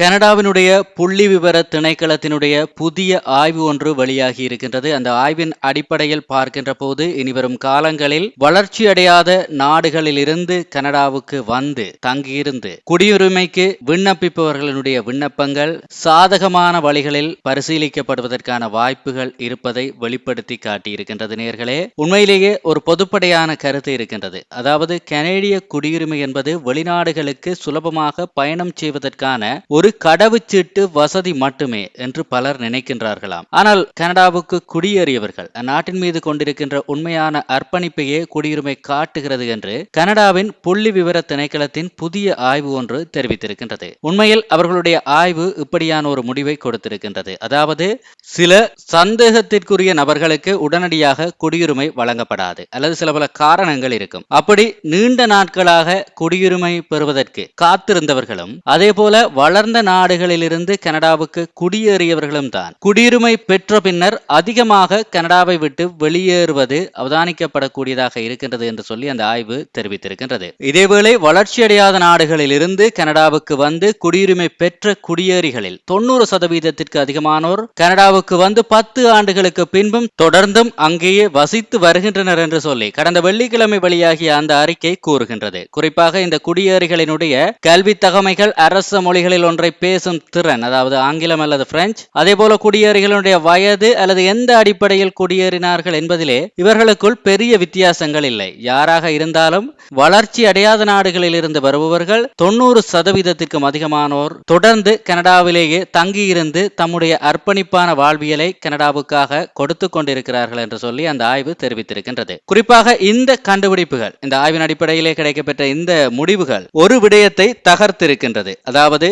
கனடாவினுடைய புள்ளி விவர திணைக்களத்தினுடைய புதிய ஆய்வு ஒன்று வெளியாகி இருக்கின்றது. அந்த ஆய்வின் அடிப்படையில் பார்க்கின்ற போது இனிவரும் காலங்களில் வளர்ச்சியடையாத நாடுகளிலிருந்து கனடாவுக்கு வந்து தங்கியிருந்து குடியுரிமைக்கு விண்ணப்பிப்பவர்களுடைய விண்ணப்பங்கள் சாதகமான வழிகளில் பரிசீலிக்கப்படுவதற்கான வாய்ப்புகள் இருப்பதை வெளிப்படுத்தி காட்டியிருக்கின்றது நேர்களே. உண்மையிலேயே ஒரு பொதுப்படையான கருத்து இருக்கின்றது. அதாவது கனேடிய குடியுரிமை என்பது வெளிநாடுகளுக்கு சுலபமாக பயணம் செய்வதற்கான ஒரு கடவுச்சீட்டு வசதி மட்டுமே என்று பலர் நினைக்கின்றார்களாம். ஆனால் கனடாவுக்கு குடியேறியவர்கள் அந்நாட்டின் மீது கொண்டிருக்கின்ற உண்மையான அர்ப்பணிப்பையே குடியுரிமை காட்டுகிறது என்று கனடாவின் புள்ளி விவர திணைக்களத்தின் புதிய ஆய்வு ஒன்று தெரிவித்திருக்கின்றது. உண்மையில் அவர்களுடைய ஆய்வு இப்படியான ஒரு முடிவை கொடுத்திருக்கின்றது. அதாவது சில சந்தேகத்திற்குரிய நபர்களுக்கு உடனடியாக குடியுரிமை வழங்கப்படாது அல்லது சில பல காரணங்கள் இருக்கும். அப்படி நீண்ட நாட்களாக குடியுரிமை பெறுவதற்கு காத்திருந்தவர்களும் அதே போல வளர்ந்த நாடுகளிலிருந்து கனடாவுக்கு குடியேறியவர்களும் தான். குடியுரிமை பெற்ற பின்னர் அதிகமாக கனடாவை விட்டு வெளியேறுவது அவதானிக்கப்படக்கூடியதாக இருக்கின்றது என்று சொல்லி அந்த ஆய்வு தெரிவித்திருக்கின்றது. இதேவேளை வளர்ச்சியடையாத நாடுகளிலிருந்து கனடாவுக்கு வந்து குடியுரிமை பெற்ற குடியேறிகளில் தொண்ணூறு சதவீதத்திற்கு அதிகமானோர் கனடாவுக்கு வந்து பத்து ஆண்டுகளுக்கு பின்பும் தொடர்ந்தும் அங்கேயே வசித்து வருகின்றனர் என்று சொல்லி கடந்த வெள்ளிக்கிழமை வெளியாகிய அந்த அறிக்கை கூறுகின்றது. குறிப்பாக இந்த குடியேறிகளினுடைய கல்வி தகமைகள் அரச மொழிகளில் ஒன்றை பேசும் திறன் அதாவது ஆங்கிலம் அல்லது பிரெஞ்சு அதே போல குடியேறிகளுடைய வயது அல்லது எந்த அடிப்படையில் குடியேறினார்கள் என்பதிலே இவர்களுக்குள் பெரிய வித்தியாசங்கள் இல்லை. யாராக இருந்தாலும் வளர்ச்சி அடையாத நாடுகளில் இருந்து வருபவர்கள் தொண்ணூறு சதவீதத்திற்கும் அதிகமானோர் தொடர்ந்து கனடாவிலேயே தங்கியிருந்து தம்முடைய அர்ப்பணிப்பான வாழ்வியலை கனடாவுக்காக கொடுத்து கொண்டிருக்கிறார்கள் என்று சொல்லி அந்த ஆய்வு தெரிவித்திருக்கின்றது. குறிப்பாக இந்த கண்டுபிடிப்புகள் இந்த ஆய்வின் அடிப்படையிலே கிடைக்கப்பெற்ற இந்த முடிவுகள் ஒரு விடயத்தை தகர்த்திருக்கின்றது. அதாவது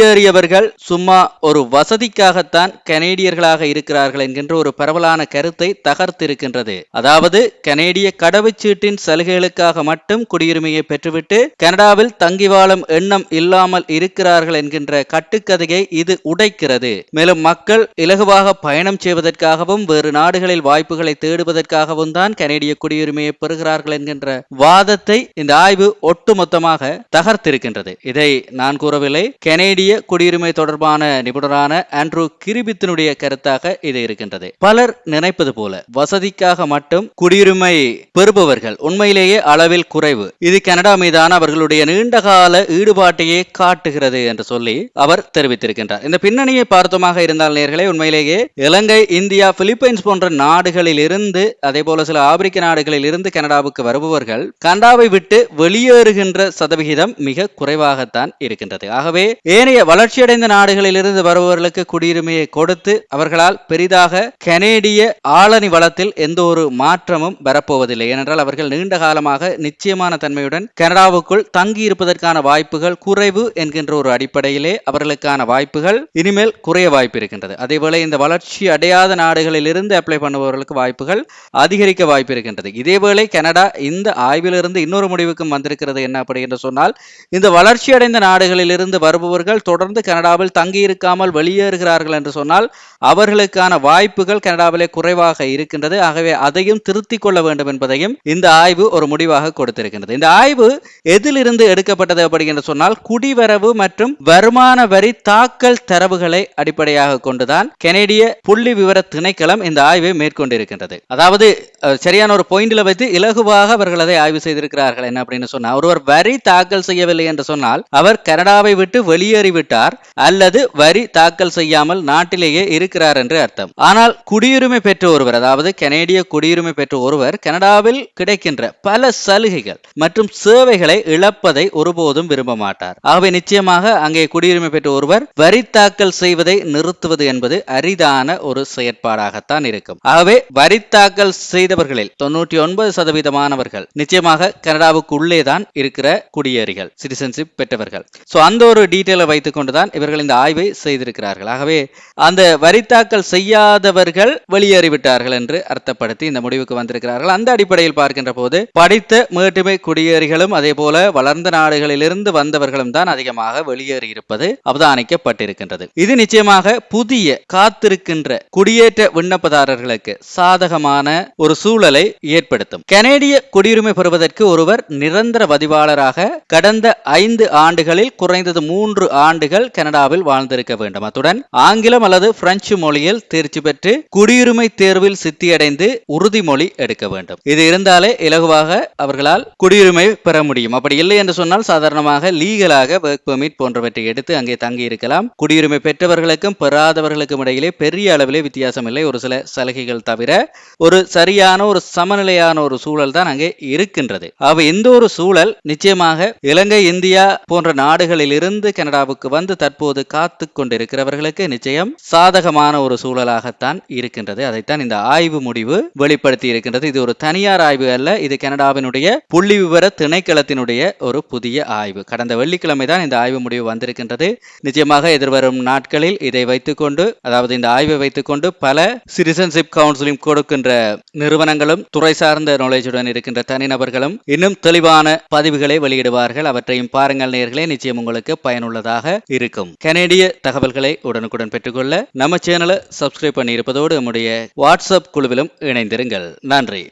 குடியேறியவர்கள் சும்மா ஒரு வசதிக்காகத்தான் கனேடியர்களாக இருக்கிறார்கள் என்கின்ற ஒரு பரவலான கருத்தை தகர்த்திருக்கின்றது. அதாவது கனேடிய கடவுச்சீட்டின் சலுகைகளுக்காக மட்டும் குடியுரிமையை பெற்றுவிட்டு கனடாவில் தங்கி வாழும் எண்ணம் இல்லாமல் இருக்கிறார்கள் என்கின்ற கட்டுக்கதையை இது உடைக்கிறது. மேலும் மக்கள் இலகுவாக பயணம் செய்வதற்காகவும் வேறு நாடுகளில் வாய்ப்புகளை தேடுவதற்காகவும் தான் கனேடிய குடியுரிமையை பெறுகிறார்கள் என்கின்ற வாதத்தை இந்த ஆய்வு ஒட்டுமொத்தமாக தகர்த்திருக்கின்றது. இதை நான் கூறவில்லை. கனேடிய குடியுரிமை தொடர்பான நிபுணரான ஆண்ட்ரூ கிரிபித்தினுடைய கருத்தாக இது இருக்கின்றது. பலர் நினைப்பது போல வசதிக்காக மட்டும் குடியுரிமை பெறுபவர்கள் உண்மையிலேயே அளவில் குறைவு. இது கனடா மீதான அவர்களுடைய நீண்டகால ஈடுபாட்டையே காட்டுகிறது என்று சொல்லி அவர் தெரிவித்திருக்கின்றார். இந்த பின்னணியை பார்த்தமாக இருந்தால் நேர்களே உண்மையிலேயே இலங்கை இந்தியா பிலிப்பைன்ஸ் போன்ற நாடுகளில் இருந்து அதே போல சில ஆப்பிரிக்க நாடுகளில் இருந்து கனடாவுக்கு வருபவர்கள் கனடாவை விட்டு வெளியேறுகின்ற சதவிகிதம் மிக குறைவாகத்தான் இருக்கின்றது. ஆகவே ஏனைய ஏனைய வளர்ச்சியடைந்த நாடுகளிலிருந்து வருபவர்களுக்கு குடியுரிமையை கொடுத்து அவர்களால் பெரிதாக கனேடிய ஆளணி வளத்தில் எந்த ஒரு மாற்றமும் பெறப்போவதில்லை ஏனென்றால் அவர்கள் நீண்ட காலமாக நிச்சயமான தன்மையுடன் கனடாவுக்குள் தங்கி இருப்பதற்கான வாய்ப்புகள் குறைவு என்கின்ற ஒரு அடிப்படையிலே அவர்களுக்கான வாய்ப்புகள் இனிமேல் குறைய வாய்ப்பு இருக்கின்றது. அதேபோல இந்த வளர்ச்சி அடையாத நாடுகளிலிருந்து அப்ளை பண்ணுபவர்களுக்கு வாய்ப்புகள் அதிகரிக்க வாய்ப்பு இருக்கின்றது. இதேவேளை கனடா இந்த ஆய்விலிருந்து இன்னொரு முடிவுக்கும் வந்திருக்கிறது என்ன அப்படி என்று சொன்னால் இந்த வளர்ச்சி அடைந்த வருபவர்கள் இந்தியர்கள் தொடர்ந்து கனடாவில் தங்கியிருக்காமல் வெளியேறுகிறார்கள் என்று சொன்னால் அவர்களுக்கான வாய்ப்புகள் கனடாவிலே குறைவாக இருக்கின்றது. ஆகவே அதையும் திருத்திக் கொள்ள வேண்டும் என்பதையும் இந்த ஆய்வு ஒரு முடிவாக கொடுத்திருக்கின்றது. இந்த ஆய்வு எதிலிருந்து எடுக்கப்பட்டது அப்படிங்கிற சொன்னால் குடிவரவு மற்றும் வருமான வரி தாக்கல் தரவுகளை அடிப்படையாக கொண்டுதான் கெனடிய புள்ளி விவர திணைக்களம் இந்த ஆய்வை மேற்கொண்டிருக்கின்றது. அதாவது சரியான ஒரு பாயிண்ட்ல வைத்து இலகுவாக அவர்கள் அதை ஆய்வு செய்திருக்கிறார்கள் என்ன அப்படின்னு சொன்னால் ஒருவர் வரி தாக்கல் செய்யவில்லை என்று சொன்னால் அவர் கனடாவை விட்டு வெளியேறி மாறிவிட்டார் அல்லது வரி தாக்கல் செய்யாமல் நாட்டிலேயே இருக்கிறார் என்று அர்த்தம். ஆனால் குடியுரிமை பெற்ற ஒருவர் அதாவது கனேடிய குடியுரிமை பெற்ற ஒருவர் கனடாவில் கிடைக்கின்ற பல சலுகைகள் மற்றும் சேவைகளை இழப்பதை ஒருபோதும் விரும்ப மாட்டார். ஆகவே நிச்சயமாக அங்கே குடியுரிமை பெற்ற ஒருவர் வரி தாக்கல் செய்வதை நிறுத்துவது என்பது அரிதான ஒரு செயற்பாடாகத்தான் இருக்கும். ஆகவே வரி தாக்கல் செய்தவர்களில் தொன்னூற்றி ஒன்பது சதவீதமானவர்கள் நிச்சயமாக கனடாவுக்கு உள்ளே தான் இருக்கிற குடியேறிகள் சிட்டிசன்ஷிப் பெற்றவர்கள். சோ அந்த ஒரு டீட்டெயிலை வைத்துக் கொண்டுதான் இவர்கள் இந்த ஆய்வை செய்திருக்கிறார்கள். ஆகவே அந்த வரி தாக்கல் செய்யாதவர்கள் வெளியேறிவிட்டார்கள் என்று அர்த்தப்படுத்தி இந்த முடிவுக்கு வந்திருக்கிறார்கள். அந்த அடிப்படையில் பார்க்கின்ற போது படித்த மேட்டுமை குடியேறிகளும் அதே போல வளர்ந்த நாடுகளிலிருந்து வந்தவர்களும் தான் அதிகமாக வெளியேறி இருப்பது அவதானிக்கப்பட்டிருக்கின்றது. இது நிச்சயமாக புதிய காத்திருக்கின்ற குடியேற்ற விண்ணப்பதாரர்களுக்கு சாதகமான ஒரு சூழலை ஏற்படுத்தும். கனேடிய குடியுரிமை பெறுவதற்கு ஒருவர் நிரந்தர பதிவாளராக கடந்த ஐந்து ஆண்டுகளில் குறைந்தது மூன்று ஆண்டு ஆண்டுகள் கனடாவில் வாழ்ந்திருக்க வேண்டும். அத்துடன் ஆங்கிலம் அல்லது பிரெஞ்சு மொழியில் தேர்ச்சி பெற்று குடியுரிமை தேர்வில் சித்தியடைந்து உறுதிமொழி எடுக்க வேண்டும். இது இருந்தாலே இலகுவாக அவர்களால் குடியுரிமை பெற முடியும். அப்படி இல்லை என்று சொன்னால் சாதாரணமாக லீகலாக ஒர்க் பெர்மிட் போன்றவற்றை எடுத்து அங்கே தங்கி இருக்கலாம் குடியுரிமை பெற்றவர்களுக்கும் பெறாதவர்களுக்கும் இடையிலே பெரிய அளவிலே வித்தியாசம் இல்லை. ஒரு சில சலுகைகள் தவிர ஒரு சரியான ஒரு சமநிலையான ஒரு சூழல் தான் அங்கே இருக்கின்றது. அவ இந்த ஒரு சூழல் நிச்சயமாக இலங்கை இந்தியா போன்ற நாடுகளில் இருந்து கனடாவுக்கு வந்து தற்போது காத்து கொண்டிருக்கிறவர்களுக்கு நிச்சயம் சாதகமான ஒரு சூழலாகத்தான் இருக்கின்றது. அதைத்தான் இந்த ஆய்வு முடிவு வெளிப்படுத்தி இருக்கின்றது. இது ஒரு தனியார் ஆய்வு அல்ல இது கனடாவினுடைய புள்ளி விவர திணைக்களத்தினுடைய ஒரு புதிய ஆய்வு. கடந்த வெள்ளிக்கிழமை தான் இந்த ஆய்வு முடிவு வந்திருக்கின்றது. நிச்சயமாக எதிர்வரும் நாட்களில் இதை வைத்துக்கொண்டு அதாவது இந்த ஆய்வை வைத்துக்கொண்டு பல சிட்டிசன்ஷிப் கவுன்சிலிங் கொடுக்கின்ற நிறுவனங்களும் துறை சார்ந்த நாலேஜுடன் இருக்கின்ற தனிநபர்களும் இன்னும் தெளிவான பதிவுகளை வெளியிடுவார்கள். அவற்றையும் பாருங்கள் நேர்களே நிச்சயம் உங்களுக்கு பயனுள்ளதாக இருக்கும். கனேடிய தகவல்களை உடனுக்குடன் பெற்றுக்கொள்ள நம்ம சேனலை சப்ஸ்கிரைப் பண்ணியிருப்பதோடு நம்முடைய வாட்ஸ்அப் குழுவிலும் இணைந்திருங்கள். நன்றி.